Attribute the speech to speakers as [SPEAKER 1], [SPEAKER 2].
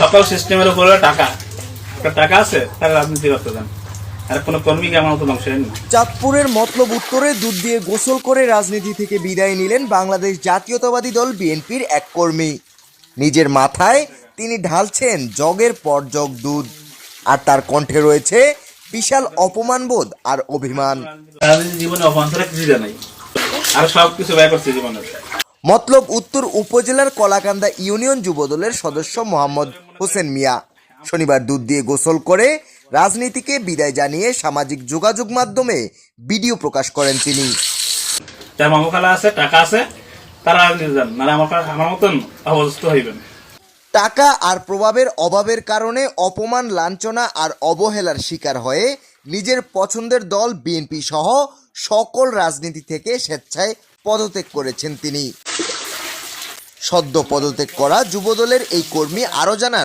[SPEAKER 1] সকল সিস্টেমের উপরে টাকা। একটা টাকা আছে তার রাজনীতি করতে দেন। আর কোনো কর্মীকে আমার মতো ধ্বংস
[SPEAKER 2] চাঁদপুরের মতলব উত্তরে দুধ দিয়ে গোসল করে রাজনীতি থেকে বিদায় নিলেন বাংলাদেশ জাতীয়তাবাদী দল বিএনপির এক কর্মী। নিজের মাথায় তিনি ঢালছেন জগের পর জগ দুধ। আর তার কণ্ঠে রয়েছে বিশাল অপমানবোধ আর অভিমান।
[SPEAKER 1] রাজনীতি জীবনে অবান্তরে কিছু জানাই আর সব কিছু ব্যয় করছে জীবনের
[SPEAKER 2] মতলব উত্তর উপজেলার কলাকান্দা ইউনিয়ন যুবদলের সদস্য মোহাম্মদ হোসেন মিয়া শনিবার দুধ দিয়ে গোসল করে রাজনীতিকে বিদায় জানিয়ে সামাজিক যোগাযোগ মাধ্যমে ভিডিও প্রকাশ করেন তিনি।
[SPEAKER 1] যার মামুখালা আছে টাকা আছে তারা রাজনীতি যান আমার আমার মতন অবস্থ হইবেন।
[SPEAKER 2] টাকা আর প্রভাবের অভাবের কারণে অপমান লাঞ্ছনা আর অবহেলার শিকার হয়ে নিজের পছন্দের দল বিএনপি সহ সকল রাজনীতি থেকে স্বেচ্ছায় পদত্যাগ করেছেন তিনি। সদ্য পদত্যাগ করা যুবদলের এই কর্মী আরও জানান